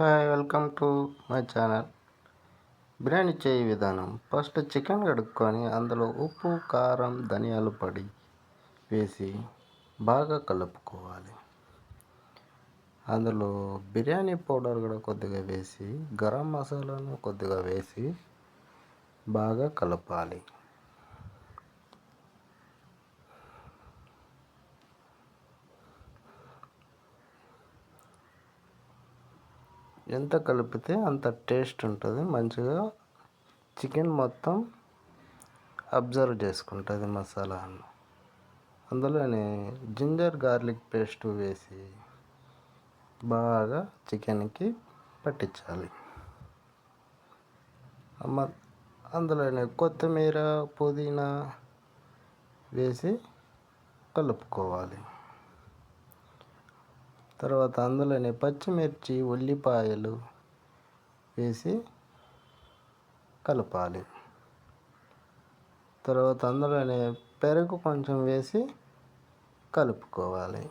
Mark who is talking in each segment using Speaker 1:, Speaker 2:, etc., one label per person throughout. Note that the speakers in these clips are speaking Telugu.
Speaker 1: Hi welcome to my channel. Biryani చేయ విధానం. ఫస్ట్ చికెన్ కడుక్కొని అందులో ఉప్పు కారం ధనియాలు పడి వేసి బాగా కలుపుకోవాలి. అందులో బిర్యానీ పౌడర్ కూడా కొద్దిగా వేసి గరం మసాలాను కొద్దిగా వేసి బాగా కలపాలి. ఎంత కలిపితే అంత టేస్ట్ ఉంటుంది. మంచిగా చికెన్ మొత్తం అబ్జర్వ్ చేసుకుంటుంది మసాలాను అందులోనే జింజర్ గార్లిక్ పేస్ట్ వేసి బాగా చికెన్కి పట్టించాలి. అందులోనే కొత్తిమీర పుదీనా వేసి కలుపుకోవాలి. తర్వాత అందులోనే పచ్చిమిర్చి ఉల్లిపాయలు వేసి కలపాలి. తర్వాత అందులోనే పెరుగు కొంచెం వేసి కలుపుకోవాలి.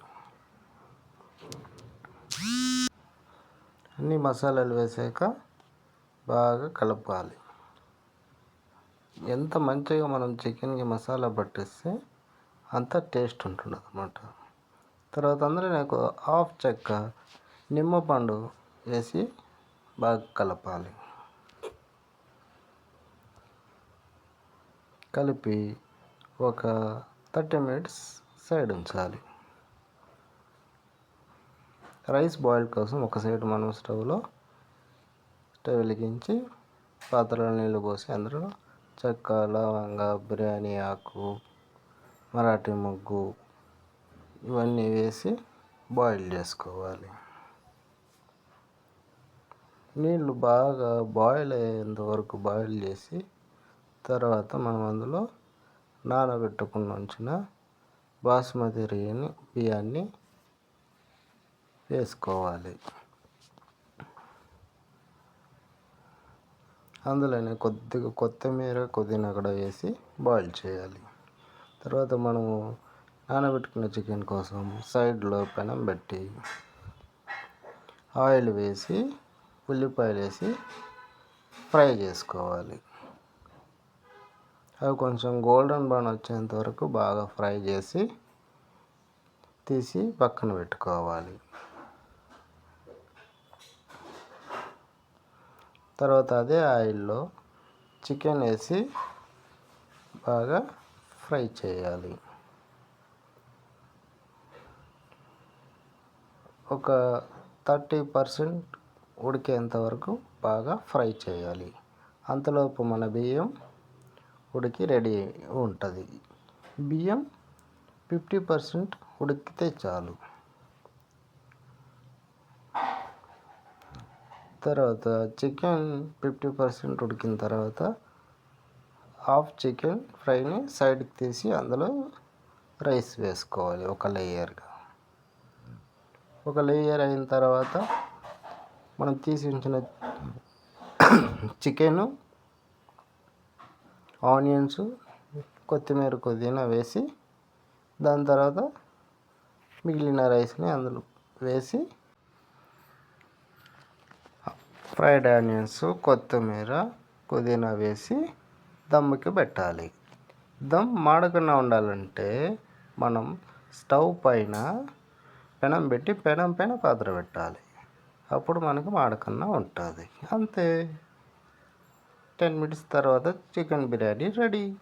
Speaker 1: అన్ని మసాలాలు వేసాక బాగా కలపాలి. ఎంత మంచిగా మనం చికెన్కి మసాలా పట్టిస్తే అంత టేస్ట్ ఉంటుంది అన్నమాట తర్వాత అందులో నాకు హాఫ్ చెక్క నిమ్మపండు వేసి బాగా కలపాలి. కలిపి ఒక థర్టీ మినిట్స్ సైడ్ ఉంచాలి. రైస్ బాయిల్ కోసం ఒక సైడ్ మనం స్టవ్లో స్టవ్ వెలిగించి పాత్రలో నీళ్ళు పోసి అందులో చెక్క లవంగ బిర్యానీ ఆకు మరాఠీ ముగ్గు ఇవన్నీ వేసి బాయిల్ చేసుకోవాలి. నీళ్ళు బాగా బాయిల్ అయ్యేంత వరకు బాయిల్ చేసి తర్వాత మనం అందులో నానబెట్టుకుని ఉంచిన బాస్మతి రియని బియ్యాన్ని వేసుకోవాలి. అందులోనే కొద్దిగా కొత్తిమీర పుదీనా కూడా వేసి బాయిల్ చేయాలి. తర్వాత మనము నానబెట్టుకున్న చికెన్ కోసం సైడ్లో పెనం పెట్టి ఆయిల్ వేసి ఉల్లిపాయలు వేసి ఫ్రై చేసుకోవాలి. అవి కొంచెం గోల్డెన్ బ్రౌన్ వచ్చేంత వరకు బాగా ఫ్రై చేసి తీసి పక్కన పెట్టుకోవాలి. తర్వాత అదే ఆయిల్లో చికెన్ వేసి బాగా ఫ్రై చేయాలి. ఒక థర్టీ పర్సెంట్ ఉడికేంత వరకు బాగా ఫ్రై చేయాలి. అంతలోపు మన బియ్యం ఉడికి రెడీ ఉంటుంది. బియ్యం ఫిఫ్టీ పర్సెంట్ ఉడికితే చాలు. తర్వాత చికెన్ ఫిఫ్టీ పర్సెంట్ ఉడికిన తర్వాత హాఫ్ చికెన్ ఫ్రైని సైడ్కి తీసి అందులో రైస్ వేసుకోవాలి ఒక లేయర్గా. ఒక లేయర్ అయిన తర్వాత మనం తీసి ఉంచిన చికెను ఆనియన్స్ కొత్తిమీర పుదీనా వేసి దాని తర్వాత మిగిలిన రైస్ని అందులో వేసి ఫ్రైడ్ ఆనియన్స్ కొత్తిమీర పుదీనా వేసి దమ్ముకి పెట్టాలి. దమ్ మాడకుండా ఉండాలంటే మనం స్టవ్ పైన పెనం పెట్టి పెనం పైన పాత్ర పెట్టాలి. అప్పుడు మనకు మాడకన్నా ఉంటుంది. అంతే. టెన్ మినిట్స్ తర్వాత చికెన్ బిర్యానీ రెడీ.